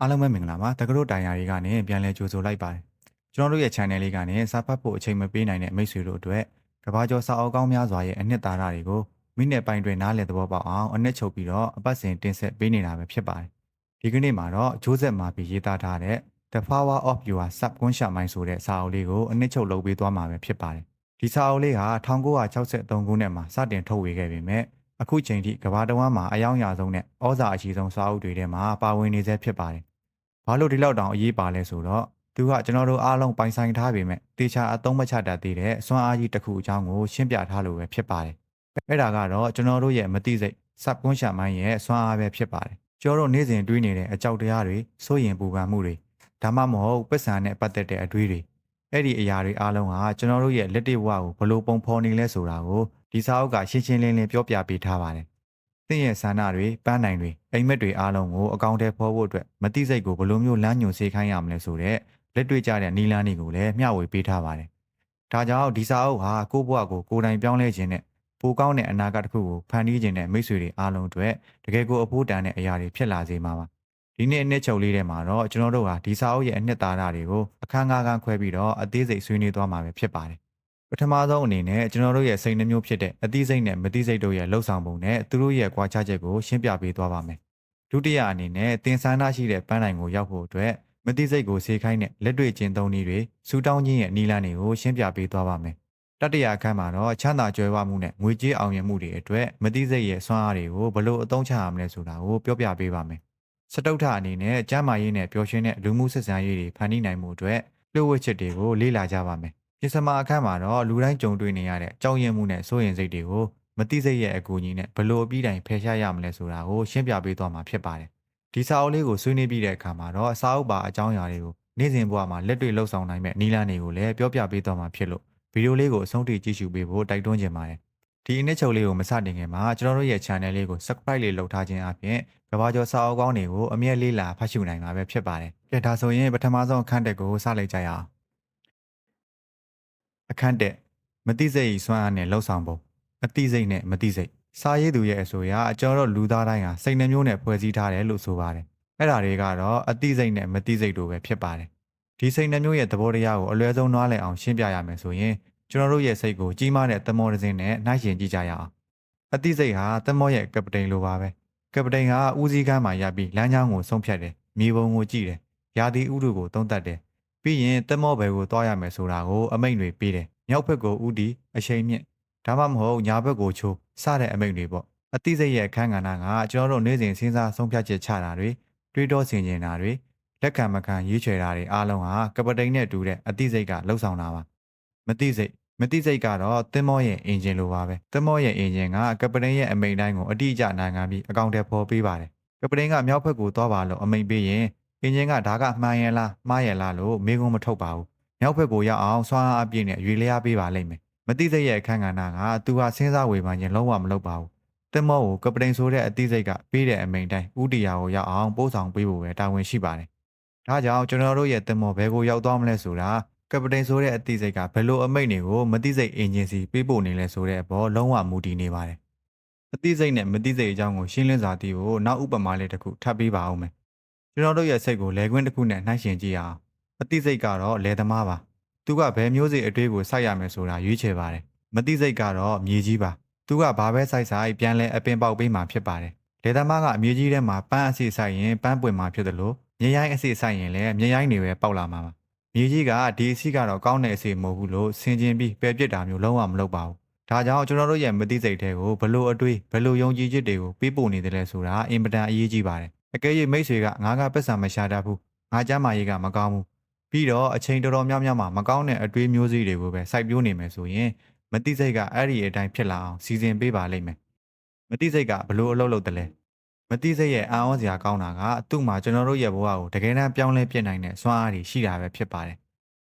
အားလုံးပဲမင်္ဂလာပါတက္ကသိုလ်တိုင်ယာတွေကနေပြန်လည်ကြိုဆိုလိုက်ပါတယ်ကျွန်တော်တို့ရဲ့ channel လေးကနေစာဖတ်ဖို့အချိန်မပေးနိုင်တဲ့မိတ်ဆွေတို့အတွက်ကဘာကျော်စာအုပ်ကောင်းများစွာရဲ့အနှစ်သာရတွေကိုမိနစ်ပိုင်းတွင်နားလည်သဘောပေါက်အောင်အနှစ်ချုပ်ပြီးတော့အပတ်စဉ်တင်ဆက်ပေးနေတာပဲဖြစ်ပါတယ်ဒီကနေ့မှာတော့ဂျိုးဆက်မာပြီးရေးသားထားတဲ့ The Power of Your Subconscious Mind ဆိုတဲ့စာအုပ်လေးကိုအနှစ်ချုပ်လုပ်ပေးသွားမှာပဲဖြစ်ပါတယ်ဒီစာအုပ်လေးဟာ1963ခုနှစ်မှာစတင်ထုတ်ဝေခဲ့ပေမဲ့ အခုချိန်ထိကမ္ဘာတစ်ဝန်းမှာအယောင်ရဆုံးနဲ့ဩဇာအရှိဆုံးစာအုပ်တွေထဲမှာပါဝင်နေဆဲဖြစ်ပါတယ်။ဘာလို့ဒီလောက်တောင်အရေးပါလဲဆိုတော့သူကကျွန်တော်တို့အားလုံးပိုင်ဆိုင်ထားပေမဲ့တေချာအသုံးမချတတ်သေးတဲ့စွမ်းအားကြီးတစ်ခုအကြောင်းကိုရှင်းပြထားလို့ပဲဖြစ်ပါတယ်။အဲ့ဒါကတော့ကျွန်တော်တို့ရဲ့မသိစိတ် subconscious mind ရဲ့စွမ်းအားပဲဖြစ်ပါတယ်။ကျွန်တော်တို့နေ့စဉ်တွေးနေတဲ့အကြောက်တရားတွေစိုးရင်ပူပန်မှုတွေဒါမှမဟုတ်ပစ္စာနဲ့ပတ်သက်တဲ့အတွေးတွေအဲ့ဒီအရာတွေအားလုံးဟာကျွန်တော်တို့ရဲ့လက်တွေ့ဘဝကိုဘလို့ပုံဖော်နေလဲဆိုတာကို ဒီစာအုပ်ကရှင်းရှင်းလင်းလင်းပြောပြပေးထားပါတယ်။သင်ရဲ့ဆန္ဒတွေပန်းနိုင်တွေအိမ်မက်တွေအားလုံးကိုအကောင့်ထဲဖော်ဖို့အတွက်မတိစိတ်ကိုဘလို့မျိုးလမ်းညွှန်စေခိုင်းရမလဲဆိုတဲ့လက်တွေ့ကျတဲ့နီလန်းတွေကိုလည်းမျှဝေပေးထားပါတယ်။ဒါကြောင့်ဒီစာအုပ်ဟာကိုယ့်ဘဝကိုကိုယ်တိုင်ပြောင်းလဲခြင်းနဲ့ပိုကောင်းတဲ့အနာဂတ်တစ်ခုကိုဖန်တီးခြင်းနဲ့မိတ်ဆွေတွေအားလုံးအတွက်တကယ်ကိုအဖို့တန်တဲ့အရာတွေဖြစ်လာစေမှာပါ။ဒီနေ့အနှစ်ချုပ်လေးထဲမှာတော့ကျွန်တော်တို့ဟာဒီစာအုပ်ရဲ့အနှစ်သာရတွေကိုအခန်းငါးခန်းခွဲပြီးတော့အသေးစိတ်ဆွေးနွေးသွားမှာပဲဖြစ်ပါတယ် ပထမဆုံးအနေနဲ့ကျွန်တော်တို့ရဲ့စိတ်နှမျိုးဖြစ်တဲ့အသိစိတ်နဲ့မသိစိတ်တို့ရဲ့လှုပ်ဆောင်ပုံနဲ့သူတို့ရဲ့ကြွားချချက်ကိုရှင်းပြပေးသွားပါမယ်။ဒုတိယအနေနဲ့တင်ဆန်းသားရှိတဲ့ပန်းတိုင်ကိုရောက်ဖို့အတွက်မသိစိတ်ကိုဆေးခိုင်းတဲ့လက်တွေ့ကျင့်သုံးနည်းတွေစူတောင်းခြင်းရဲ့နီလာတွေကိုရှင်းပြပေးသွားပါမယ်။တတိယအခန်းမှာတော့ချမ်းသာကြွယ်ဝမှုနဲ့ငွေကြေးအောင်မြင်မှုတွေအတွက်မသိစိတ်ရဲ့စွမ်းအားတွေကိုဘလို့အသုံးချရမလဲဆိုတာကိုပြောပြပေးပါမယ်။စတုထအနေနဲ့ကျမ်းမာရေးနဲ့ပျော်ရွှင်တဲ့လူမှုဆက်ဆံရေးတွေဖန်တီးနိုင်မှုအတွက်လှုပ်ဝက်ချက်တွေကိုလေ့လာကြပါမယ်။ ပြင်စမာအခန်းမှာတော့လူတိုင်းကြုံတွေ့နေရတဲ့ကြောက်ရွံ့မှုနဲ့စိုးရိမ်စိတ်တွေကိုမတိစိတ်ရဲ့အကူအညီနဲ့ဘလို့အပြီးတိုင်ဖယ်ရှားရမလဲဆိုတာကိုရှင်းပြပေးသွားမှာဖြစ်ပါတယ်။ဒီစာအုပ်လေးကိုဆွေးနွေးပြီးတဲ့အခါမှာတော့စာအုပ်ပါအကြောင်းအရာတွေကိုနေ့စဉ်ဘဝမှာလက်တွေ့လှုပ်ဆောင်နိုင်မဲ့နည်းလမ်းတွေကိုလည်းပြောပြပေးသွားမှာဖြစ်လို့ဗီဒီယိုလေးကိုအဆုံးထိကြည့်ရှုပေးဖို့တိုက်တွန်းချင်ပါတယ်။ဒီအနည်းချုပ်လေးကိုမစတင်ခင်မှာကျွန်တော်တို့ရဲ့ channel လေးကို subscribe လေးလုပ်ထားခြင်းအပြင်ကဘာကျော်စာအုပ်ကောင်းတွေကိုအမြဲလေးလာဖတ်ရှုနိုင်မှာပဲဖြစ်ပါတယ်။ကဲဒါဆိုရင်ပထမဆုံးအခန်းတက်ကိုစလိုက်ကြရအောင်။ အခန်းတက်မတိစိတ်စွမ်းအားနဲ့လှုပ်ဆောင်ပုံအတိစိတ်နဲ့မတိစိတ်စာရေးသူရဲ့အဆိုအရအကျော်တော့လူသားတိုင်းဟာစိတ်နှမျိုးနဲ့ဖွဲ့စည်းထားတယ်လို့ဆိုပါတယ်အဲ့ဒါတွေကတော့အတိစိတ်နဲ့မတိစိတ်တို့ပဲဖြစ်ပါတယ်ဒီစိတ်နှမျိုးရဲ့သဘောတရားကိုအလွယ်ဆုံးနားလည်အောင်ရှင်းပြရမယ်ဆိုရင်ကျွန်တော်တို့ရဲ့စိတ်ကိုကြီးမားတဲ့သမောတစ်စင်းနဲ့နှိုင်းယှဉ်ကြည့်ကြရအောင်အတိစိတ်ဟာသမောရဲ့ကပတိန်လိုပါပဲကပတိန်ဟာဦးစီးကမ်းမှာရပ်ပြီးလမ်းကြောင်းကိုဆုံးဖြတ်တယ်မြေပုံကိုကြည့်တယ်ရာသီဥတုကိုသုံးသပ်တယ် ပြီးရင်တက်မော့ဘယ်ကိုသွားရမယ်ဆိုတာကိုအမိန့်တွေပေးတယ်မြောက်ဘက်ကိုဥတီအချိန်မြင့်ဒါမှမဟုတ်ညာဘက်ကိုချိုးစတဲ့အမိန့်တွေပေါ့အသိစိတ်ရဲ့အခန်းကဏ္ဍကကျွန်တော်တို့နေ့စဉ်စဉ်းစားဆုံးဖြတ်ချက်ချတာတွေတွေးတောဆင်ခြင်တာတွေလက်ခံမခံရွေးချယ်တာတွေအားလုံးဟာကပတိန်နဲ့တူတဲ့အသိစိတ်ကလှုပ်ဆောင်တာပါမသိစိတ်မသိစိတ်ကတော့သင်္ဘောရဲ့အင်ဂျင်လိုပါပဲသင်္ဘောရဲ့အင်ဂျင်ကကပတိန်ရဲ့အမိန့်တိုင်းကိုအတိအကျနိုင်ခံပြီးအကောင့်ထဲပေါ်ပေးပါတယ်ကပတိန်ကမြောက်ဘက်ကိုသွားပါလို့အမိန့်ပေးရင် အင်ဂျင်ကဒါကမှန်ရလားမှားရလားလို့မေးခွန်းမထုတ်ပါဘူးမြောက်ဘက်ကိုရောက်အောင်စွမ်းအားအပြည့်နဲ့ရွေလျားပေးပါလိမ့်မယ်မတိစိတ်ရဲ့အခန်းကဏ္ဍကသူဟာစဉ်းစားဝေဖန်ခြင်းလုံးဝမလုပ်ပါဘူးတင်မောကိုကပတိန်ဆိုတဲ့အသိစိတ်ကပေးတဲ့အမိန်တိုင်းဥတီယာကိုရောက်အောင်ပို့ဆောင်ပေးဖို့ပဲတာဝန်ရှိပါတယ်ဒါကြောင့်ကျွန်တော်တို့ရဲ့တင်မောဘယ်ကိုရောက်သွားမလဲဆိုတာကပတိန်ဆိုတဲ့အသိစိတ်ကဘယ်လိုအမိတ်တွေကိုမတိစိတ်အင်ဂျင်စီပေးပို့နေလဲဆိုတဲ့အပေါ်လုံးဝမူတည်နေပါတယ်အသိစိတ်နဲ့မတိစိတ်အကြောင်းကိုရှင်းလင်းစွာသိဖို့နောက်ဥပမာလေးတစ်ခုထပ်ပေးပါဦးမယ် ကျွန်တော်တို့ရဲ့စိတ်ကိုလဲခွင်းတစ်ခုနဲ့နှိုင်းယှဉ်ကြည့်အောင်အသိစိတ်ကတော့လယ်သမားပါသူကဘယ်မျိုးစေ့အတွေးကိုစိုက်ရမယ်ဆိုတာရွေးချယ်ပါတယ်မသိစိတ်ကတော့မြေကြီးပါသူကဘာပဲစိုက်စိုက်ပြန်လဲအပင်ပေါက်ပေးမှာဖြစ်ပါတယ်လယ်သမားကအမြေကြီးထဲမှာပန်းအစီစိုက်ရင်ပန်းပွင့်မှာဖြစ်တယ်လို့မြေရိုင်းအစီစိုက်ရင်လည်းမြေရိုင်းတွေပဲပေါက်လာမှာပါမြေကြီးကဒီအစီကတော့ကောင်းတဲ့အစီမဟုတ်ဘူးလို့ဆင်ခြင်ပြီးပယ်ပြစ်တာမျိုးလုံးဝမလုပ်ပါဘူးဒါကြောင့်ကျွန်တော်တို့ရဲ့မသိစိတ်တွေကိုဘလို့အတွေးဘလို့ယုံကြည်ချက်တွေကိုပေးပို့နေတယ်လဲဆိုတာအင်ပဒန်အရေးကြီးပါတယ် အကယ်၍မိတ်ဆွေကငါကပတ်စံမရှာတတ်ဘူးငါကြမ်းမာရေးကမကောင်းဘူးပြီးတော့အချိန်တော်တော်များများမှာမကောင်းတဲ့အတွေးမျိုးစေ့တွေကိုပဲစိုက်ပျိုးနေမယ်ဆိုရင်မတိစိတ်ကအဲ့ဒီအတိုင်းဖြစ်လာအောင်စီစဉ်ပေးပါလိမ့်မယ်မတိစိတ်ကဘလို့အလုပ်လုပ်တယ်လဲမတိစိတ်ရဲ့အာဩစရာကောင်းတာကသူ့မှာကျွန်တော်တို့ရဲ့ဘဝကိုတကယ်တမ်းပြောင်းလဲပြစ်နိုင်တဲ့စွမ်းအားတွေရှိတာပဲဖြစ်ပါတယ်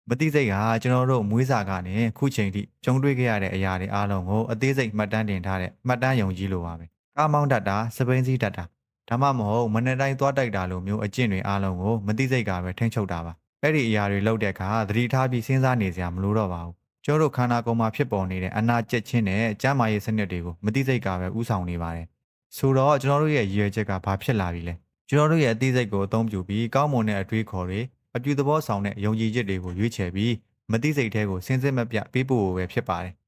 မတိစိတ်ကကျွန်တော်တို့မွေးစာကနေခုချိန်ထိကြုံတွေ့ခဲ့ရတဲ့အရာတွေအားလုံးကိုအသေးစိတ်မှတ်တမ်းတင်ထားတဲ့မှတ်တမ်းယုံကြည်လိုပါပဲကားမောင်းတတ်တာစပိန်စီးတတ်တာ ဒါမှမဟုတ်မနေ့တိုင်းသွားတိုက်တာလိုမျိုးအကျင့်တွေအားလုံးကိုမတိစိတ်ကပဲထိန်းချုပ်တာပါအဲ့ဒီအရာတွေလုပ်တဲ့အခါသတိထားပြီးစဉ်းစားနေစရာမလိုတော့ပါဘူးကျောတို့ခန္ဓာကိုယ်မှာဖြစ်ပေါ်နေတဲ့အနာကျက်ခြင်းနဲ့ကျန်းမာရေးစနစ်တွေကိုမတိစိတ်ကပဲဥဆောင်နေပါတယ်ဆိုတော့ကျွန်တော်တို့ရဲ့ရည်ရွယ်ချက်ကဘာဖြစ်လာပြီလဲကျွန်တော်တို့ရဲ့အသိစိတ်ကိုအသုံးပြုပြီးကောင်းမွန်တဲ့အတွေးခေါ်တွေအပြုသဘောဆောင်တဲ့ယုံကြည်ချက်တွေကိုရွေးချယ်ပြီးမသိစိတ်ထဲကိုစင်စစ်မပြတ်ပေးပို့ဖို့ပဲဖြစ်ပါတယ်။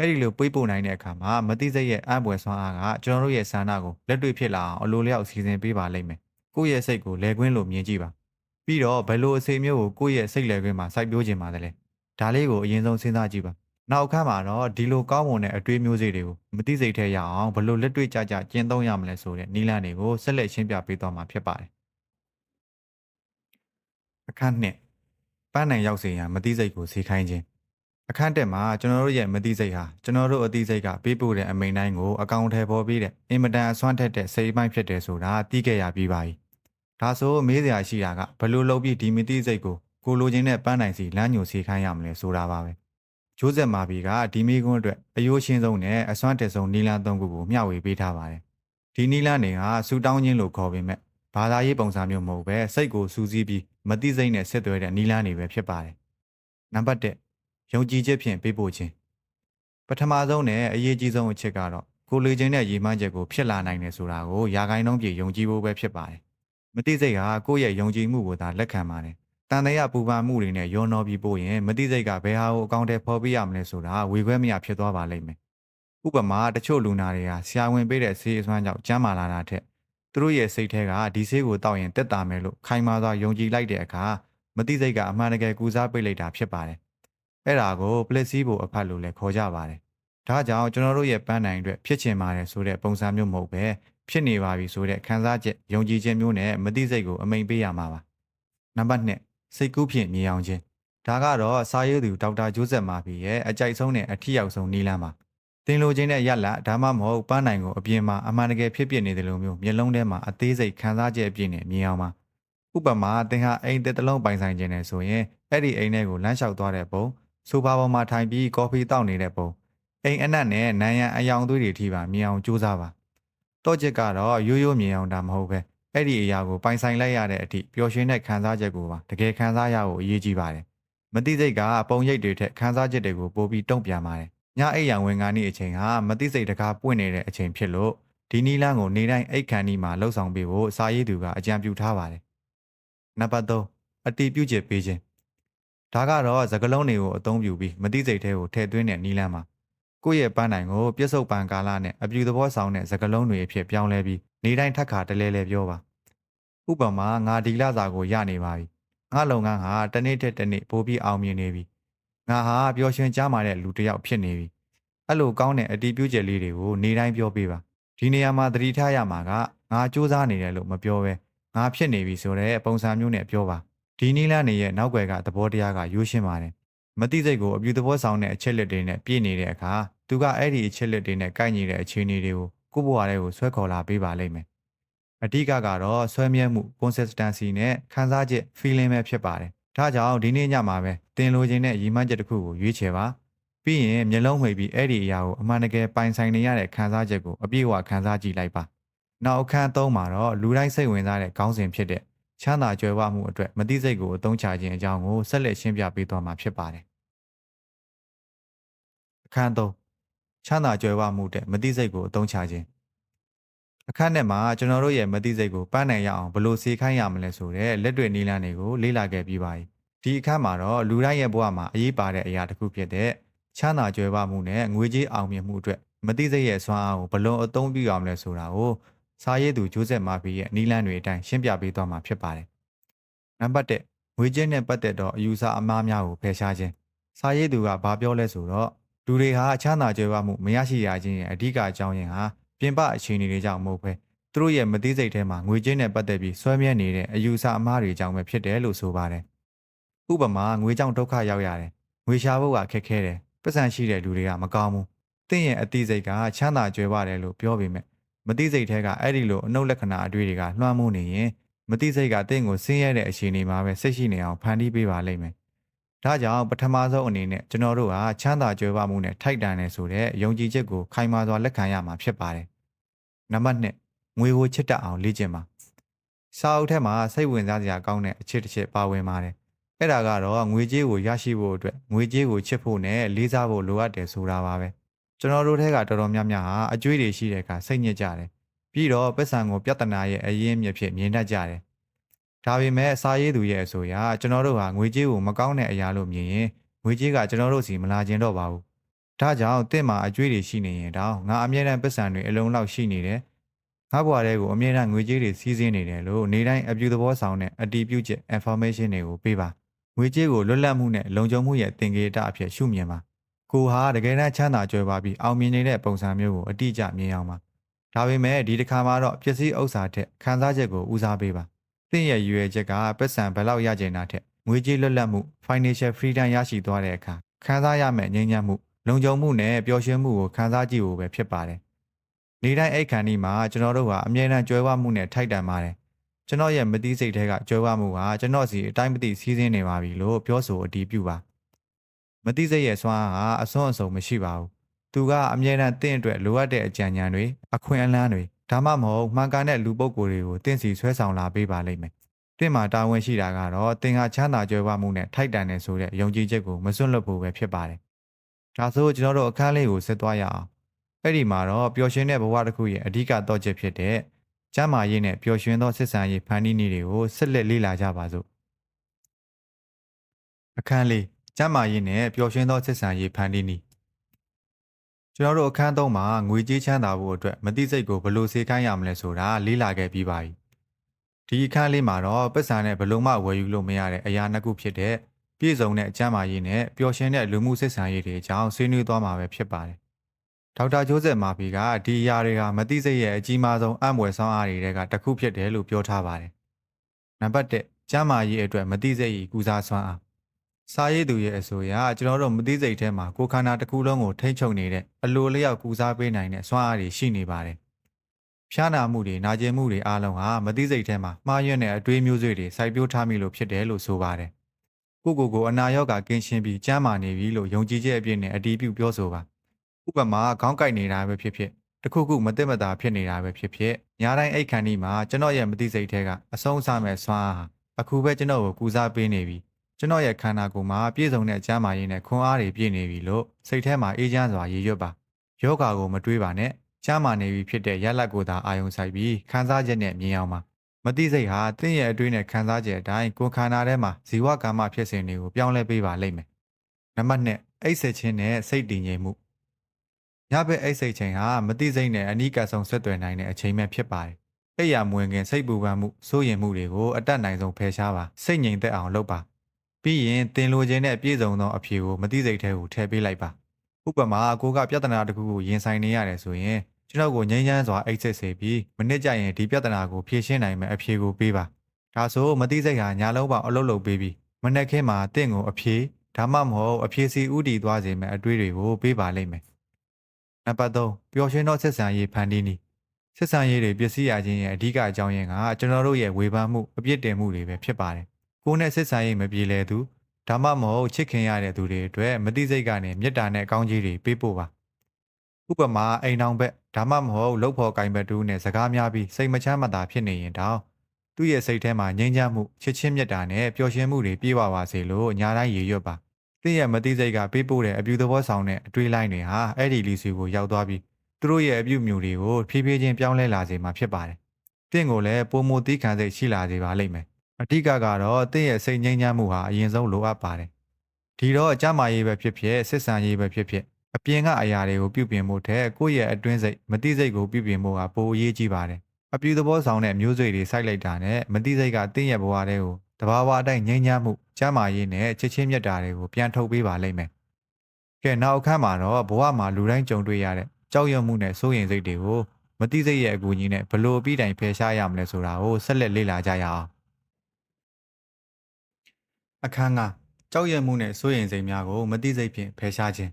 အဲ့ဒီလိုပေးပို့နိုင်တဲ့အခါမှာမသိစိတ်ရဲ့အံ့ဖွယ်ဆွမ်းအားကကျွန်တော်တို့ရဲ့ဆန္ဒကိုလက်တွေ့ဖြစ်လာအောင်အလိုလျောက်စီစဉ်ပေးပါလိမ့်မယ်။ကိုယ့်ရဲ့စိတ်ကိုလဲကွင်းလိုမြင်ကြည့်ပါ။ပြီးတော့ဘယ်လိုအစီအမျိုးကိုကိုယ့်ရဲ့စိတ်လဲကွင်းမှာစိုက်ပျိုးခြင်းပါသလဲ။ဒါလေးကိုအရင်ဆုံးစဉ်းစားကြည့်ပါ။နောက်အခါမှာတော့ဒီလိုကောင်းမွန်တဲ့အတွေးမျိုးစေ့တွေကိုမသိစိတ်ထဲရအောင်ဘယ်လိုလက်တွေ့ကြကြကျင့်သုံးရမလဲဆိုတဲ့နည်းလမ်းတွေကိုဆက်လက်ရှင်းပြပေးသွားမှာဖြစ်ပါတယ်။အခန်းနှစ်ပန်းနိုင်ရောက်စေရန်မသိစိတ်ကိုစေခိုင်းခြင်း အခန်းတက်မှာကျွန်တော်တို့ရဲ့မသိစိတ်ဟာကျွန်တော်တို့အသိစိတ်ကပေးပို့တဲ့အမိန်တိုင်းကိုအကောင့်ထဲပေါ်ပြီးတဲ့အင်မတန်အစွမ်းထက်တဲ့စိတ်ပိုင်းဖြစ်တယ်ဆိုတာသိခဲ့ရပြီးပါပြီ။ဒါဆိုမေးစရာရှိတာကဘယ်လိုလုပ်ပြီးဒီမသိစိတ်ကိုကိုလိုချင်တဲ့ပန်းနိုင်စီလမ်းညွှန်စေခိုင်းရမလဲဆိုတာပါပဲ။ဂျိုးဆက်မာဘီကဒီမိကွန်းအတွက်အယိုးရှင်းဆုံးနဲ့အစွမ်းတက်ဆုံးနီလန်းသုံးခုကိုမျှဝေပေးထားပါတယ်။ဒီနီလန်းတွေကဆူတောင်းခြင်းလို့ခေါ်ပေမဲ့ဘာသာရေးပုံစံမျိုးမဟုတ်ပဲစိတ်ကိုစူးစီးပြီးမသိစိတ်နဲ့ဆက်သွဲတဲ့နီလန်းတွေပဲဖြစ်ပါတယ်။နံပါတ်1 ယုံကြည်ချက်ဖြင့်ပေးပို့ခြင်းပထမဆုံးနဲ့အရေးကြီးဆုံးအချက်ကတော့ကိုလူချင်းတဲ့ရည်မှန်းချက်ကိုဖြစ်လာနိုင်တယ်ဆိုတာကိုယာကိုင်းနှုံးပြေယုံကြည်ဖို့ပဲဖြစ်ပါတယ်။မသိစိတ်ဟာကိုယ့်ရဲ့ယုံကြည်မှုကိုသာလက်ခံပါတယ်။တန်တရားပူပန်မှုတွေနဲ့ရောနှောပြီးပို့ရင်မသိစိတ်ကဘယ်ဟာကိုအကောင့်ထဲဖော်ပြရမလဲဆိုတာဝေခွဲမရဖြစ်သွားပါလိမ့်မယ်။ဥပမာတချို့လူနာတွေဟာဆရာဝန်ပေးတဲ့ဆေးအစွမ်းကြောင့်ကျန်းမာလာတာထက်သူတို့ရဲ့စိတ်ထဲကဒီဆေးကိုတောက်ရင်တက်တာမယ်လို့ခိုင်မာစွာယုံကြည်လိုက်တဲ့အခါမသိစိတ်ကအမှန်တကယ်ကူစားပေးလိုက်တာဖြစ်ပါတယ်။ အဲ့ဒါကို placebo အဖတ်လို့လည်းခေါ်ကြပါတယ်။ဒါကြောင့်ကျွန်တော်တို့ရဲ့ပန်းနိုင်အတွက်ဖြစ်ချင်ပါတယ်ဆိုတဲ့ပုံစံမျိုးမဟုတ်ပဲဖြစ်နေပါပြီဆိုတဲ့ခံစားချက်ယုံကြည်ခြင်းမျိုးနဲ့မသိစိတ်ကိုအမိန်ပေးရမှာပါ။နံပါတ်2စိတ်ကူးဖြင့်မြင်အောင်ခြင်းဒါကတော့စာရေးသူဒေါက်တာဂျိုးဆက်မာဖီရဲ့အကြိုက်ဆုံးနဲ့အထီရောက်ဆုံးနည်းလမ်းပါ။တင်လိုခြင်းနဲ့ရက်လက်ဒါမှမဟုတ်ပန်းနိုင်ကိုအပြင်မှာအမှန်တကယ်ဖြစ်ဖြစ်နေတယ်လို့မျိုးမျက်လုံးထဲမှာအသေးစိတ်ခံစားချက်အပြည့်နဲ့မြင်အောင်ပါ။ဥပမာသင်ဟာအိမ်တစ်တလုံးပိုင်ဆိုင်ခြင်းနဲ့ဆိုရင်အဲ့ဒီအိမ်ထဲကိုလမ်းလျှောက်သွားတဲ့ပုံ ဆိုဖာပေါ်မှာထိုင်ပြီးကော်ဖီတောက်နေတဲ့ပုံအိမ်အနက်နဲ့နန်းရန်အယောင်သွေးတွေထိပါမြင်အောင်ကြိုးစားပါတော့ချက်ကတော့ရိုးရိုးမြင်အောင်ဒါမဟုတ်ပဲအဲ့ဒီအရာကိုပိုင်ဆိုင်လိုက်ရတဲ့အထိပျော်ရွှင်တဲ့ခံစားချက်ကိုပါတကယ်ခံစားရဖို့အရေးကြီးပါတယ်မတိစိတ်ကပုံရိပ်တွေထက်ခံစားချက်တွေကိုပိုပြီးတုံ့ပြန်ပါတယ်ညအိပ်ရန်ဝင်ကားနေအချိန်ဟာမတိစိတ်တကားပွင့်နေတဲ့အချိန်ဖြစ်လို့ဒီနီလန်းကိုနေတိုင်းအိတ်ခမ်းဒီမှာလှုပ်ဆောင်ပေးဖို့စာရေးသူကအကြံပြုထားပါတယ်နံပါတ်3အတီးပြုချက်ပေးခြင်း ဒါကတော့သကလုံးတွေကိုအသုံးပြုပြီးမတိစိတ်ထဲကိုထည့်သွင်းတဲ့နီလန်းပါကိုယ့်ရဲ့ပန်းနိုင်ကိုပြစ္ဆုတ်ပန်ကာလနဲ့အပြူသဘောဆောင်တဲ့သကလုံးတွေအဖြစ်ပြောင်းလဲပြီးနေတိုင်းထက်ခါတလဲလဲပြောပါဥပမာငါဒီလစာကိုရနေပါပြီငါလုပ်ငန်းဟာတစ်နေ့တစ်တစ်နေ့ပိုပြီးအောင်မြင်နေပြီငါဟာပျော်ရွှင်ကြမှာတဲ့လူတစ်ယောက်ဖြစ်နေပြီအဲ့လိုကောင်းတဲ့အတီးပြုချက်လေးတွေကိုနေတိုင်းပြောပေးပါဒီနေရာမှာသတိထားရမှာကငါစူးစမ်းနေတယ်လို့မပြောဘဲငါဖြစ်နေပြီဆိုတဲ့ပုံစံမျိုးနဲ့ပြောပါ ဒီနီလန်းနေရဲ့နောက်ွယ်ကသဘောတရားကရိုးရှင်းပါတယ်မတိစိတ်ကိုအပြူသဘောဆောင်တဲ့အချက်လက်တွေနဲ့ပြည့်နေတဲ့အခါသူကအဲ့ဒီအချက်လက်တွေနဲ့ကိုက်ညီတဲ့အခြေအနေတွေကိုကိုယ့်ဘဝထဲကိုဆွဲခေါ်လာပေးပါလိမ့်မယ်အဓိကကတော့ဆွဲမြဲမှု consistency နဲ့ခံစားချက် feeling ပဲဖြစ်ပါတယ်ဒါကြောင့်ဒီနေ့ညမှာပဲတင်လိုချင်တဲ့ရည်မှန်းချက်တစ်ခုကိုရွေးချယ်ပါပြီးရင်မျက်လုံးမှိတ်ပြီးအဲ့ဒီအရာကိုအမှန်တကယ်ပိုင်ဆိုင်နေရတဲ့ခံစားချက်ကိုအပြည့်အဝခံစားကြည့်လိုက်ပါနောက်အခန်းသုံးမှာတော့လူတိုင်းစိတ်ဝင်စားတဲ့ခေါင်းစဉ်ဖြစ်တဲ့ ချမ်းသာကြွယ်ဝမှုအတွက်မတိစိတ်ကိုအသုံးချခြင်းအကြောင်းကိုဆက်လက်ရှင်းပြပေးသွားမှာဖြစ်ပါတယ်အခန်းသုံးချမ်းသာကြွယ်ဝမှုတဲ့မတိစိတ်ကိုအသုံးချခြင်းအခန်းထဲမှာကျွန်တော်တို့ရဲ့မတိစိတ်ကိုပန်းနိုင်ရအောင်ဘယ်လိုစေခိုင်းရမလဲဆိုတဲ့လက်တွေ့နည်းလမ်းတွေကိုလေ့လာခဲ့ပြီးပါပြီဒီအခန်းမှာတော့လူတိုင်းရဲ့ဘဝမှာအရေးပါတဲ့အရာတစ်ခုဖြစ်တဲ့ချမ်းသာကြွယ်ဝမှုနဲ့ငွေကြေးအောင်မြင်မှုအတွက်မတိစိတ်ရဲ့စွမ်းအားကိုဘယ်လိုအသုံးပြုရမလဲဆိုတာကို စာရေးသူဂျိုးဆက်မာဖီရဲ့နီလန်းတွေအတိုင်းရှင်းပြပေးသွားမှာဖြစ်ပါတယ်နံပါတ်1ငွေကြေးနဲ့ပတ်သက်တော့အယူဆအမှားများကိုဖယ်ရှားခြင်းစာရေးသူကဘာပြောလဲဆိုတော့လူတွေဟာအချမ်းသာကြွယ်ဝမှုမရရှိရခြင်းရဲ့အဓိကအကြောင်းရင်းဟာပြင်ပအခြေအနေတွေကြောင့်မဟုတ်ဘဲသူတို့ရဲ့မသိစိတ်ထဲမှာငွေကြေးနဲ့ပတ်သက်ပြီးဆွဲမြဲနေတဲ့အယူဆအမှားတွေကြောင့်ပဲဖြစ်တယ်လို့ဆိုပါတယ်။ဥပမာငွေကြောင့်ဒုက္ခရောက်ရတယ်။ငွေရှာဖို့ကခက်ခဲတယ်။ပတ်စံရှိတဲ့လူတွေကမကောင်းဘူး။တင့်ရဲ့အသိစိတ်ကချမ်းသာကြွယ်ဝတယ်လို့ပြောပေမဲ့ မသိစိတ်ထဲကအဲ့ဒီလိုအနုလက္ခဏာအတွေ့တွေကလွှမ်းမိုးနေရင်မသိစိတ်ကတင့်ကိုဆင်းရဲတဲ့အခြေအနေမှာပဲစိတ်ရှိနေအောင်ဖန်တီးပေးပါလိမ့်မယ်။ဒါကြောင့်ပထမဆုံးအနေနဲ့ကျွန်တော်တို့ဟာချမ်းသာကြွယ်ဝမှုနဲ့ထိုက်တန်တယ်ဆိုတဲ့ယုံကြည်ချက်ကိုခိုင်မာစွာလက်ခံရမှာဖြစ်ပါတယ်။နံပါတ်2ငွေကိုချစ်တတ်အောင်လေ့ကျင့်ပါ။စာအုပ်ထဲမှာစိတ်ဝင်စားစရာကောင်းတဲ့အချက်တစ်ချက်ပါဝင်ပါတယ်။အဲ့ဒါကတော့ငွေကြေးကိုရရှိဖို့အတွက်ငွေကြေးကိုချစ်ဖို့နဲ့လေးစားဖို့လိုအပ်တယ်ဆိုတာပါပဲ။ ကျွန်တော်တို့ထဲကတော်တော်များများဟာအကျွေးတွေရှိတဲ့အခါစိတ်ညစ်ကြတယ်ပြီးတော့ပတ်စံကိုပြဿနာရဲ့အရင်းအမြစ်ဖြစ်မြင်တတ်ကြတယ်ဒါပေမဲ့စာရေးသူရဲ့အဆိုအရကျွန်တော်တို့ဟာငွေကြေးကိုမကောင်းတဲ့အရာလို့မြင်ရင်ငွေကြေးကကျွန်တော်တို့စီမလာခြင်းတော့ပါဘူးဒါကြောင့်တင့်မှာအကျွေးတွေရှိနေရင်တောင်ငါအမြဲတမ်းပတ်စံတွေအလုံးလောက်ရှိနေတယ်ငါဘွားတဲ့ကိုအမြဲတမ်းငွေကြေးတွေစီးဆင်းနေတယ်လို့နေတိုင်းအပြူသဘောဆောင်တဲ့အတီးပြုချက် information တွေကိုပေးပါငွေကြေးကိုလွတ်လပ်မှုနဲ့လုံခြုံမှုရဲ့သင်္ကေတအဖြစ်ရှုမြင်ပါ ကိုဟာတကယ်တမ်းချမ်းသာကြွယ်ဝပြီးအောင်မြင်နေတဲ့ပုံစံမျိုးကိုအတိအကျမြင်အောင်ပါဒါပေမဲ့ဒီတစ်ခါမှာတော့ပစ္စည်းဥစ္စာထက်ခံစားချက်ကိုဦးစားပေးပါသင်ရဲ့ရွယ်ချက်ကပတ်စံဘယ်လောက်ရကျင်တာထက်ငွေကြေးလွတ်လပ်မှု financial freedom ရရှိသွားတဲ့အခါခံစားရမယ့်ငြိမ်းချမ်းမှုလုံခြုံမှုနဲ့ပျော်ရွှင်မှုကိုခံစားကြည့်ဖို့ပဲဖြစ်ပါတယ်နေတိုင်းအိတ်ခမ်းဒီမှာကျွန်တော်တို့ကအမြဲတမ်းကြွယ်ဝမှုနဲ့ထိုက်တန်ပါတယ်ကျွန်တော်ရဲ့မတိစိတ်ထဲကကြွယ်ဝမှုဟာကျွန်တော်စီအတိုင်းမသိစီးဆင်းနေပါပြီလို့ပြောဆိုအတည်ပြုပါ မတိစိတ်ရဲ့စွမ်းအားဟာအစွန်းအစုံမရှိပါဘူးသူကအမြဲတမ်းတင့်အတွက်လိုအပ်တဲ့အကြံဉာဏ်တွေအခွင့်အလမ်းတွေဒါမှမဟုတ်မှန်ကန်တဲ့လူပုဂ္ဂိုလ်တွေကိုတင့်စီဆွဲဆောင်လာပေးပါလိမ့်မယ်တင့်မှာတာဝန်ရှိတာကတော့တင်ဟာချမ်းသာကြွယ်ဝမှုနဲ့ထိုက်တန်တယ်ဆိုတဲ့ယုံကြည်ချက်ကိုမစွန့်လွတ်ဖို့ပဲဖြစ်ပါတယ်ဒါဆိုကျွန်တော်တို့အခန်းလေးကိုဆက်သွားရအောင်အဲ့ဒီမှာတော့ပျော်ရွှင်တဲ့ဘဝတစ်ခုရဲ့အဓိကတော့ချက်ဖြစ်တဲ့ကျမ်းမာရေးနဲ့ပျော်ရွှင်သောဆက်ဆံရေးဖန်တီးနည်းတွေကိုဆက်လက်လေ့လာကြပါစို့အခန်းလေး ကျမ်းမာရေးနဲ့ပျော်ရွှင်သောဆက်ဆံရေးဖန်တီးနည်းကျွန်တော်တို့အခန်းသုံးမှာငွေကြေးချမ်းသာဖို့အတွက်မတိစိတ်ကိုဘယ်လိုစေခိုင်းရမလဲဆိုတာလေ့လာခဲ့ပြီးပါပြီဒီအခန်းလေးမှာတော့ပတ်စံနဲ့ဘယ်လိုမှဝယ်ယူလို့မရတဲ့အရာနှစ်ခုဖြစ်တဲ့ပြည့်စုံတဲ့အကျမ်းမာရေးနဲ့ပျော်ရွှင်တဲ့လူမှုဆက်ဆံရေးတွေအကြောင်းဆွေးနွေးသွားမှာပဲဖြစ်ပါတယ်ဒေါက်တာဂျိုးဆက်မာဖီကဒီအရာတွေကမတိစိတ်ရဲ့အကြီးမားဆုံးအံ့ဖွယ်ဆောင်အားတွေကတစ်ခုဖြစ်တယ်လို့ပြောထားပါတယ်နံပါတ်1ကျမ်းမာရေးအတွက်မတိစိတ်ဤကူစားစွမ်းအား စာရေးသူရဲ့အဆိုအရကျွန်တော်တို့မသိစိတ်ထဲမှာကိုယ်ခန္ဓာတစ်ခုလုံးကိုထိမ့်ချုပ်နေတဲ့အလိုလျောက်ကူစားပေးနိုင်တဲ့စွမ်းအားတွေရှိနေပါတယ်။ဖျားနာမှုတွေနာကျင်မှုတွေအားလုံးဟာမသိစိတ်ထဲမှာမှားယွင်းတဲ့အတွေးမျိုးစုတွေစိုက်ပျိုးထားမိလို့ဖြစ်တယ်လို့ဆိုပါတယ်။ကိုကိုကိုအနာရောဂါကင်းရှင်းပြီးကျန်းမာနေပြီလို့ယုံကြည်ချက်အပြည့်နဲ့အတီးပြုပြောဆိုပါ။ဥပမာခေါင်းကိုက်နေတာပဲဖြစ်ဖြစ်တခုခုမသိမသာဖြစ်နေတာပဲဖြစ်ဖြစ်ညာတိုင်းအိတ်ခမ်းဒီမှာကျွန်တော်ရဲ့မသိစိတ်ထဲကအဆုံးအစမဲ့စွမ်းအားဟာအခုပဲကျွန်တော်ကိုကူစားပေးနေပြီ။ ကျွန်တော်ရဲ့ခန္ဓာကိုယ်မှာပြည့်စုံတဲ့အကျမ်းမာရေးနဲ့ခွန်အားတွေပြည့်နေပြီလို့စိတ်ထဲမှာအေးချမ်းစွာရည်ရွတ်ပါယောဂါကိုမတွေးပါနဲ့ကျမ်းမာနေပြီဖြစ်တဲ့ရက်လက်ကိုသာအာယုံဆိုင်ပြီးခံစားချက်နဲ့မြင်အောင်ပါမတိစိတ်ဟာတင့်ရဲ့အတွေးနဲ့ခံစားချက်အတိုင်းကိုယ်ခန္ဓာထဲမှာဇီဝကာမဖြစ်စဉ်တွေကိုပြောင်းလဲပေးပါလိမ့်မယ်နံပါတ်2အိတ်ဆက်ခြင်းနဲ့စိတ်တည်ငြိမ်မှုညဘက်အိတ်စိတ်ခြင်းဟာမတိစိတ်နဲ့အနီးကပ်ဆုံးဆက်သွယ်နိုင်တဲ့အချိန်ပဲဖြစ်ပါတယ်အိပ်ယာမဝင်ခင်စိတ်ပူပန်မှုစိုးရိမ်မှုတွေကိုအတက်နိုင်ဆုံးဖယ်ရှားပါစိတ်ငြိမ်သက်အောင်လုပ်ပါ ပြီးရင်တင်လိုခြင်းနဲ့ပြည့်စုံသောအဖြေကိုမသိစိတ်ထဲကိုထည့်ပေးလိုက်ပါဥပမာကိုကပြဿနာတစ်ခုကိုရင်ဆိုင်နေရတယ်ဆိုရင်ကျွန်တော်ကိုငြိမ်းချမ်းစွာအိတ်ဆက်စေပြီးမနစ်ကြရင်ဒီပြဿနာကိုဖြေရှင်းနိုင်မယ့်အဖြေကိုပေးပါဒါဆိုမသိစိတ်ဟာညာလုံးပေါအလုပ်လုပ်ပေးပြီးမနေ့ခင်းမှာတင့်ကိုအဖြေဒါမှမဟုတ်အဖြေစီဥတီသွားစေမယ့်အတွေးတွေကိုပေးပါလိမ့်မယ်နံပါတ်3ပျော်ရွှင်သောဆက်ဆံရေးဖန်တီးနည်းဆက်ဆံရေးတွေပျက်စီးရခြင်းရဲ့အဓိကအကြောင်းရင်းကကျွန်တော်တို့ရဲ့ဝေဖန်မှုအပြစ်တင်မှုတွေပဲဖြစ်ပါတယ် ကိုယ်နဲ့ဆက်ဆံရေးမပြေလည်သူဒါမှမဟုတ်ချစ်ခင်ရတဲ့သူတွေအတွက်မတိစိတ်ကနေမေတ္တာနဲ့အကောင်းကြီးတွေပေးဖို့ပါဥပမာအိမ်အောင်ဘက်ဒါမှမဟုတ်လှုပ်ဖော်ကင်ဘက်တူးနဲ့စကားများပြီးစိတ်မချမ်းမသာဖြစ်နေရင်တောင်သူ့ရဲ့စိတ်ထဲမှာငြိမ်းချမ်းမှုချစ်ချင်းမေတ္တာနဲ့ပျော်ရွှင်မှုတွေပြေဝပါစေလို့ညာတိုင်းရည်ရွတ်ပါသင်ရဲ့မတိစိတ်ကပေးပို့တဲ့အပြူသဘောဆောင်တဲ့အတွေးလိုက်တွေဟာအဲ့ဒီလီစီကိုရောက်သွားပြီးသူတို့ရဲ့အပြုမြူတွေကိုဖြည်းဖြည်းချင်းပြောင်းလဲလာစေမှာဖြစ်ပါတယ်။တင့်ကိုလည်းပုံမသီးခံစိတ်ရှိလာစေပါလိမ့်မယ် အဓိကကတော့တင့်ရဲ့စိတ်ငြိမ်းချမ်းမှုဟာအရင်ဆုံးလိုအပ်ပါတယ်ဒီတော့အကြမ်းမာရေးပဲဖြစ်ဖြစ်စစ်ဆန်ရေးပဲဖြစ်ဖြစ်အပြင်ကအရာတွေကိုပြုပြင်ဖို့တဲ့ကိုယ့်ရဲ့အတွင်းစိတ်မတိစိတ်ကိုပြုပြင်ဖို့ကပိုအရေးကြီးပါတယ်အပြူသဘောဆောင်တဲ့မျိုးစိတ်တွေစိုက်လိုက်တာနဲ့မတိစိတ်ကတင့်ရဲ့ဘဝတွေကိုတဘာဝအတိုင်းငြိမ်းချမ်းမှုကျမ်းမာရေးနဲ့ချစ်ချင်းမြတ်တာတွေကိုပြန်ထုတ်ပေးပါလိမ့်မယ်ကဲနောက်အခန်းမှာတော့ဘဝမှာလူတိုင်းကြုံတွေ့ရတဲ့ကြောက်ရွံ့မှုနဲ့စိုးရိမ်စိတ်တွေကိုမတိစိတ်ရဲ့အကူအညီနဲ့ဘလို့အပြီးတိုင်ဖယ်ရှားရမလဲဆိုတာကိုဆက်လက်လေ့လာကြရအောင် အခန်းကကြောက်ရွံ့မှုနဲ့စိုးရိမ်စိတ်များကိုမသိစိတ်ဖြင့်ဖယ်ရှားခြင်း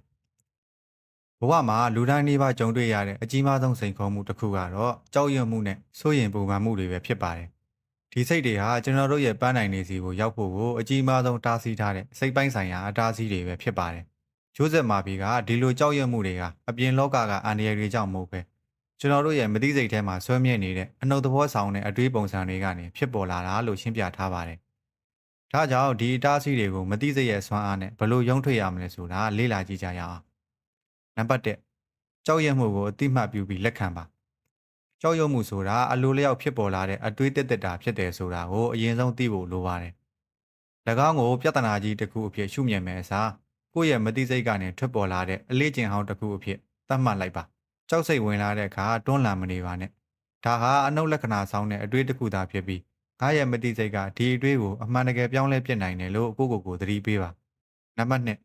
ဘဝမှာလူတိုင်းနှိပါကြုံတွေ့ရတဲ့အကြီးမားဆုံးစိန်ခေါ်မှုတစ်ခုကတော့ကြောက်ရွံ့မှုနဲ့စိုးရိမ်ပူပန်မှုတွေပဲဖြစ်ပါတယ်ဒီစိတ်တွေဟာကျွန်တော်တို့ရဲ့ပန်းနိုင်နေစီကိုရောက်ဖို့ကိုအကြီးမားဆုံးတားဆီးထားတဲ့စိတ်ပိုင်းဆိုင်ရာအတားဆီးတွေပဲဖြစ်ပါတယ်ဂျိုးဆက်မာဖီကဒီလိုကြောက်ရွံ့မှုတွေကအပြင်လောကကအန္တရာယ်တွေကြောင့်မဟုတ်ပဲကျွန်တော်တို့ရဲ့မသိစိတ်ထဲမှာဆွဲမြဲနေတဲ့အနှုတ်သဘောဆောင်တဲ့အတွေးပုံစံတွေကနေဖြစ်ပေါ်လာတာလို့ရှင်းပြထားပါတယ် ဒါကြောင့်ဒီအတားအဆီးတွေကိုမသိစိတ်ရဲ့ဆွမ်းအားနဲ့ဘယ်လိုရုံထွက်ရမလဲဆိုတာလေ့လာကြည့်ကြရအောင်နံပါတ်1ကြောက်ရွံ့မှုကိုအတိမတ်ပြုပြီးလက်ခံပါကြောက်ရွံ့မှုဆိုတာအလိုလျောက်ဖြစ်ပေါ်လာတဲ့အတွေးတက်တက်တာဖြစ်တယ်ဆိုတာကိုအရင်ဆုံးသိဖို့လိုပါတယ်။၎င်းကိုပြဿနာကြီးတစ်ခုအဖြစ်ရှုမြင်မယ်အစားကိုယ့်ရဲ့မတိစိတ်ကနေထွက်ပေါ်လာတဲ့အလေးကျင့်ဟောင်းတစ်ခုအဖြစ်သတ်မှတ်လိုက်ပါ။ကြောက်စိတ်ဝင်လာတဲ့အခါတွန်းလှန်မနေပါနဲ့။ဒါဟာအနုလက္ခဏာဆောင်တဲ့အတွေးတစ်ခုသာဖြစ်ပြီး ငါရဲ့မတိစိတ်ကဒီအတွေးကိုအမှန်တကယ်ပြောင်းလဲပြစ်နိုင်တယ်လို့ကိုယ့်ကိုယ်ကိုသတိပေးပါ။နံပါတ်1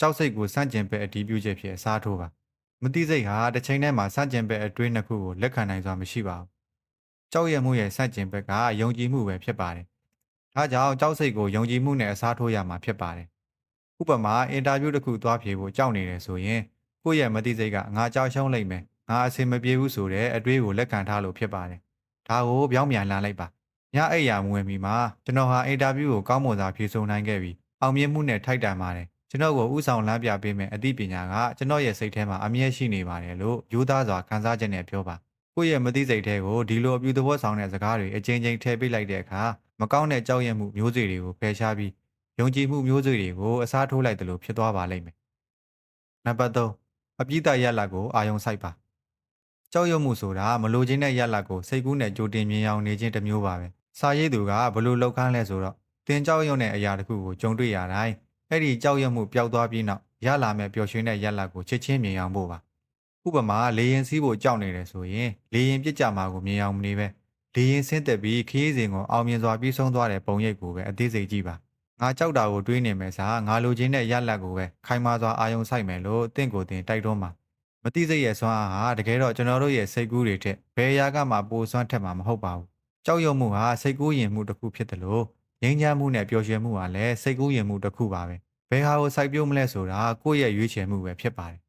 ကြောက်စိတ်ကိုစန့်ကျင်ဘက်အတီးပြုချက်ဖြစ်အစားထိုးပါ။မတိစိတ်ဟာတစ်ချိန်တည်းမှာစန့်ကျင်ဘက်အတွေးနှစ်ခုကိုလက်ခံနိုင်စွာမရှိပါဘူး။ကြောက်ရွံ့မှုရဲ့စန့်ကျင်ဘက်ကယုံကြည်မှုပဲဖြစ်ပါတယ်။ဒါကြောင့်ကြောက်စိတ်ကိုယုံကြည်မှုနဲ့အစားထိုးရမှာဖြစ်ပါတယ်။ဥပမာအင်တာဗျူးတစ်ခုသွားဖြေဖို့ကြောက်နေတယ်ဆိုရင်ကိုယ့်ရဲ့မတိစိတ်ကငါကြောက်ရှုံးလိုက်မယ်။ငါအဆင်မပြေဘူးဆိုတဲ့အတွေးကိုလက်ခံထားလို့ဖြစ်ပါတယ်။ဒါကိုပြောင်းပြန်လှန်လိုက်ပါ။ ညအိပ်ရာမဝင်မီမှာကျွန်တော်ဟာအင်တာဗျူးကိုကောင်းမွန်စွာဖြေဆိုနိုင်ခဲ့ပြီးအောင်မြင်မှုနဲ့ထိုက်တန်ပါတယ်။ကျွန်တော်ကိုဥဆောင်လမ်းပြပေးမယ်အသိပညာကကျွန်တော်ရဲ့စိတ်ထဲမှာအမြဲရှိနေပါတယ်လို့ယူသားစွာခံစားချက်နဲ့ပြောပါကိုယ့်ရဲ့မသိစိတ်ထဲကိုဒီလိုအပြုသဘောဆောင်တဲ့စကားတွေအချင်းချင်းထည့်ပေးလိုက်တဲ့အခါမကောင်းတဲ့ကြောက်ရွံ့မှုမျိုးစေ့တွေကိုဖယ်ရှားပြီးယုံကြည်မှုမျိုးစေ့တွေကိုအစားထိုးလိုက်တယ်လို့ဖြစ်သွားပါလိမ့်မယ်နံပါတ်3အပြစ်ဒရက်လက်ကိုအာယုံစိုက်ပါကြောက်ရွံ့မှုဆိုတာမလိုချင်တဲ့ရက်လက်ကိုစိတ်ကူးနဲ့ကြိုတင်မြင်အောင်နေခြင်းတစ်မျိုးပါပဲ စာရေးသူကဘလို့လောက်ခန်းလဲဆိုတော့တင်ကြောက်ရွံ့တဲ့အရာတစ်ခုကိုကြုံတွေ့ရတိုင်းအဲ့ဒီကြောက်ရွံ့မှုပျောက်သွားပြီးနောက်ရလာမဲ့ပျော်ရွှင်တဲ့ရက်လက်ကိုချစ်ချင်းမြင်အောင်ဖို့ပါဥပမာလေရင်စီးဖို့ကြောက်နေတယ်ဆိုရင်လေရင်ပြစ်ကြမှာကိုမြင်အောင်မနေပဲလေရင်ဆင်းသက်ပြီးခရီးစဉ်ကိုအောင်မြင်စွာပြီးဆုံးသွားတဲ့ပုံရိပ်ကိုပဲအသေးစိတ်ကြည့်ပါငါကြောက်တာကိုတွေးနေမယ်စားငါလိုချင်တဲ့ရက်လက်ကိုပဲခိုင်မာစွာအာယုံစိုက်မယ်လို့တင့်ကိုယ်တင်တိုက်တွန်းပါမတိစိတ်ရဲ့စွမ်းအားဟာတကယ်တော့ကျွန်တော်တို့ရဲ့စိတ်ကူးတွေထက်ဘယ်အရာကမှပိုစွမ်းထက်မှာမဟုတ်ပါဘူး ကြောက်ရွံ့မှုဟာစိတ်ကူးယဉ်မှုတစ်ခုဖြစ်တယ်လို့ငြိမ်းချမ်းမှုနဲ့ပျော်ရွှင်မှုဟာလည်းစိတ်ကူးယဉ်မှုတစ်ခုပါပဲဘယ်ဟာကိုစိုက်ပျိုးမလဲဆိုတာကိုယ့်ရဲ့ရွေးချယ်မှုပဲဖြစ်ပါတယ်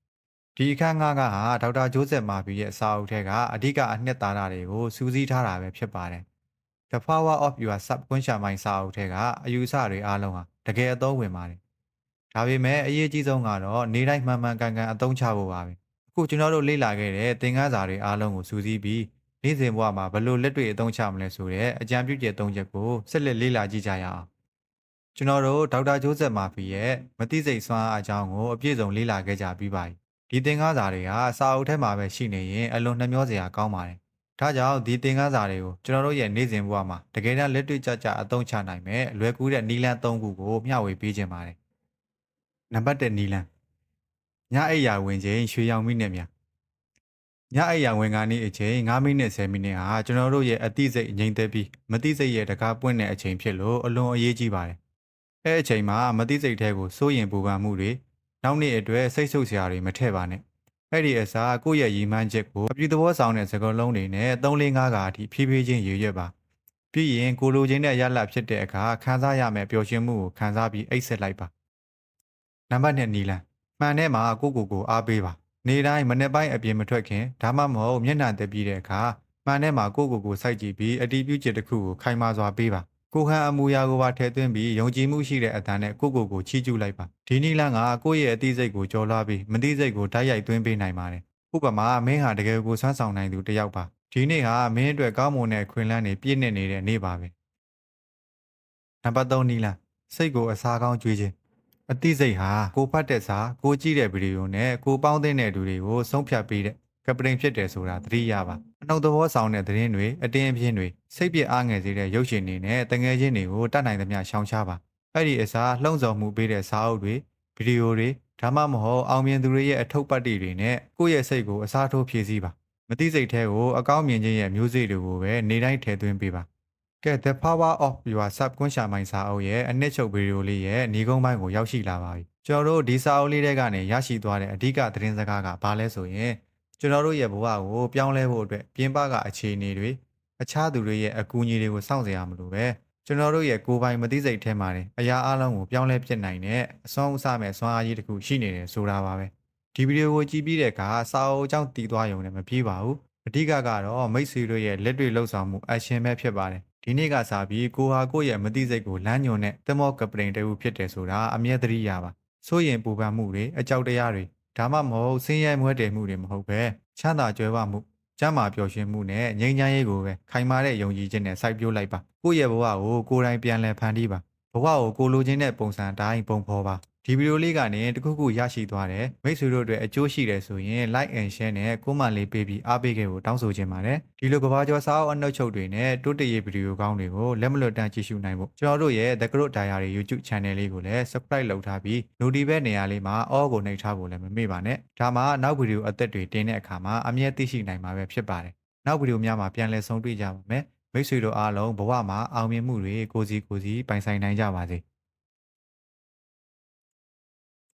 ဒီအခန်းငါးကဟာဒေါက်တာဂျိုးဆက်မာဖီရဲ့စာအုပ်ထဲကအဓိကအနှစ်သာရတွေကိုစူးစီးထားတာပဲဖြစ်ပါတယ် The Power of Your Subconscious Mind စာအုပ်ထဲကအယူအဆတွေအားလုံးဟာတကယ်အသုံးဝင်ပါတယ်ဒါပေမဲ့အရေးကြီးဆုံးကတော့နေတိုင်းမှန်မှန်ကန်ကန်အသုံးချဖို့ပါပဲအခုကျွန်တော်တို့လေ့လာခဲ့တဲ့သင်ခန်းစာတွေအားလုံးကိုစူးစီးပြီး နေ့စဉ်ဘဝမှာဘယ်လိုလက်တွေ့အသုံးချမလဲဆိုတဲ့အကြံပြုချက်၃ချက်ကိုဆက်လက်လေ့လာကြည့်ကြရအောင်ကျွန်တော်တို့ဒေါက်တာဂျိုးဆက်မာဖီရဲ့မတိစိတ်စွမ်းအားအကြောင်းကိုအပြည့်စုံလေ့လာခဲ့ကြပြီးပါပြီဒီသင်ခန်းစာတွေဟာစာအုပ်ထဲမှာပဲရှိနေရင်အလွန်နှမျောစရာကောင်းပါတယ်ဒါကြောင့်ဒီသင်ခန်းစာတွေကိုကျွန်တော်တို့ရဲ့နေ့စဉ်ဘဝမှာတကယ်တမ်းလက်တွေ့ကျကျအသုံးချနိုင်မယ်လွယ်ကူတဲ့နီလန်း၃ခုကိုမျှဝေပေးခြင်းပါတယ်နံပါတ်၁နီလန်းညအိပ်ရာဝင်ချိန်ရွှေရောင်မိနစ်များ ညအိပ်ရာဝင်ကနေအချိန်9မိနစ်10မိနစ်ဟာကျွန်တော်တို့ရဲ့အသိစိတ်ငြိမ်သက်ပြီးမသိစိတ်ရဲ့တကားပွင့်တဲ့အချိန်ဖြစ်လို့အလွန်အရေးကြီးပါတယ်အဲအချိန်မှာမသိစိတ်ထဲကိုစိုးရင်ပူပန်မှုတွေနောက်နေ့အတွက်စိတ်ဆုပ်စရာတွေမထည့်ပါနဲ့အဲ့ဒီအစားကိုယ့်ရဲ့ရည်မှန်းချက်ကိုအပြည့်သဘောဆောင်တဲ့စကားလုံးတွေနဲ့3-5ခါအထိဖြည်းဖြည်းချင်းရည်ရွယ်ပါပြီးရင်ကိုလိုချင်တဲ့ရလဖြစ်တဲ့အခါခံစားရမယ်ပျော်ရွှင်မှုကိုခံစားပြီးအိတ်ဆက်လိုက်ပါနံပါတ်2နီလန်မှန်ထဲမှာကိုကိုကိုအားပေးပါ နေတိုင်းမနေ့ပိုင်းအပြင်မထွက်ခင်ဒါမှမဟုတ်မျက်နှာတက်ပြီးတဲ့အခါမှန်ထဲမှာကိုကိုကိုစိုက်ကြည့်ပြီးအတီးပြုချက်တစ်ခုကိုခိုင်မာစွာပေးပါကိုဟန်အမူအရာကိုပါထည့်သွင်းပြီးယုံကြည်မှုရှိတဲ့အတန်းနဲ့ကိုကိုကိုချီးကျူးလိုက်ပါဒီနီလန်းကကိုယ့်ရဲ့အသိစိတ်ကိုကြော်လွှားပြီးမသိစိတ်ကိုတိုက်ရိုက်သွင်းပေးနိုင်ပါတယ်ဥပမာမင်းဟာတကယ်ကိုစွမ်းဆောင်နိုင်သူတစ်ယောက်ပါဒီနေ့ဟာမင်းအတွက်ကောင်းမွန်တဲ့ခွင်လန်းတွေပြည့်နေနေတဲ့နေ့ပါပဲနံပါတ်3နီလန်းစိတ်ကိုအစားကောင်းကြွေးခြင်း အသိစိတ်ဟာကိုဖတ်တဲ့စာကိုကြည့်တဲ့ဗီဒီယိုနဲ့ကိုပေါင်းတဲ့သူတွေကိုဆုံးဖြတ်ပေးတဲ့ကပတိန်ဖြစ်တယ်ဆိုတာသတိရပါအနှုတ်သဘောဆောင်တဲ့သတင်းတွေအတင်းအပြင်းတွေစိတ်ပြအားငယ်စေတဲ့ရုပ်ရှင်တွေနဲ့တငယ်ချင်းတွေကိုတတ်နိုင်သမျှရှောင်ရှားပါအဲ့ဒီအစားလှုံ့ဆော်မှုပေးတဲ့စာအုပ်တွေဗီဒီယိုတွေဒါမှမဟုတ်အောင်မြင်သူတွေရဲ့အထုပ်ပတ်တိတွေနဲ့ကိုယ့်ရဲ့စိတ်ကိုအစားထိုးဖြည့်ဆည်းပါမသိစိတ်ထဲကိုအကောင်းမြင်ခြင်းရဲ့မျိုးစေ့တွေကိုပဲနေတိုင်းထည့်သွင်းပေးပါ ကဲ The Power of Your Subconscious Mind စာအုပ်ရဲ့အနှစ်ချုပ်ဗီဒီယိုလေးရဲ့ညီကုန်းပိုင်းကိုရောက်ရှိလာပါပြီကျွန်တော်တို့ဒီစာအုပ်လေးတွေကနေရရှိသွားတဲ့အဓိကသတင်းစကားကဘာလဲဆိုရင်ကျွန်တော်တို့ရဲ့ဘဝကိုပြောင်းလဲဖို့အတွက်ပြင်ပကအခြေအနေတွေအခြားသူတွေရဲ့အကူအညီတွေကိုစောင့်စရာမလိုပဲကျွန်တော်တို့ရဲ့ကိုယ်ပိုင်မသိစိတ်ထဲမှာနေအရာအလုံးကိုပြောင်းလဲပြစ်နိုင်တဲ့အစွမ်းဥစားမဲ့စွမ်းအားကြီးတစ်ခုရှိနေတယ်ဆိုတာပါပဲဒီဗီဒီယိုကိုကြည့်ပြီးတဲ့အခါစာအုပ်အကြောင်းတည်သွားရုံနဲ့မပြေပါဘူးအဓိကကတော့မိတ်ဆွေတို့ရဲ့လက်တွေ့လှုပ်ဆောင်မှုအရှင်ပဲဖြစ်ပါတယ် ဒီနေ့ကစပြီးကိုဟာကိုယ့်ရဲ့မသိစိတ်ကိုလမ်းညွန်တဲ့တမောကပတိန်တူဖြစ်တယ်ဆိုတာအမြဲတမ်းရပါစိုးရင်ပူပန်မှုတွေအကြောက်တရားတွေဒါမှမဟုတ်ဆင်းရဲမွဲတေမှုတွေမဟုတ်ပဲချမ်းသာကြွယ်ဝမှုကျမ်းမာပျော်ရွှင်မှုနဲ့ငြိမ်းချမ်းရေးကိုပဲခိုင်မာတဲ့ယုံကြည်ခြင်းနဲ့စိုက်ပျိုးလိုက်ပါကိုယ့်ရဲ့ဘဝကိုကိုယ်တိုင်ပြန်လည်ဖန်တီးပါဘဝကိုကိုလိုချင်တဲ့ပုံစံတိုင်းပုံဖော်ပါ ဒီဗီဒီယိုလေးကနေတခုခုရရှိသွားတယ်မိတ်ဆွေတို့အတွက်အကျိုးရှိတယ်ဆိုရင် like and share နဲ့ကိုမလေးပေးပြီးအားပေးခဲ့ဖို့တောင်းဆိုချင်ပါတယ်ဒီလိုကဘာကျော်စာအုပ်အနှုတ်ချုပ်တွေနဲ့တိုးတက်ရေးဗီဒီယိုကောင်းတွေကိုလက်မလွတ်တမ်းကြည့်ရှုနိုင်ဖို့ကျွန်တော်တို့ရဲ့ The Group Diary YouTube Channel လေးကိုလည်း Subscribe လုပ်ထားပြီး Notification နေရာလေးမှာ All ကိုနှိပ်ထားဖို့လည်းမမေ့ပါနဲ့ဒါမှနောက်ဗီဒီယိုအသက်တွေတင်တဲ့အခါမှာအမြဲသိရှိနိုင်မှာပဲဖြစ်ပါတယ်နောက်ဗီဒီယိုများမှာပြန်လည်ဆုံတွေ့ကြပါမယ်မိတ်ဆွေတို့အားလုံးဘဝမှာအောင်မြင်မှုတွေကိုစီကိုစီပိုင်ဆိုင်နိုင်ကြပါစေ။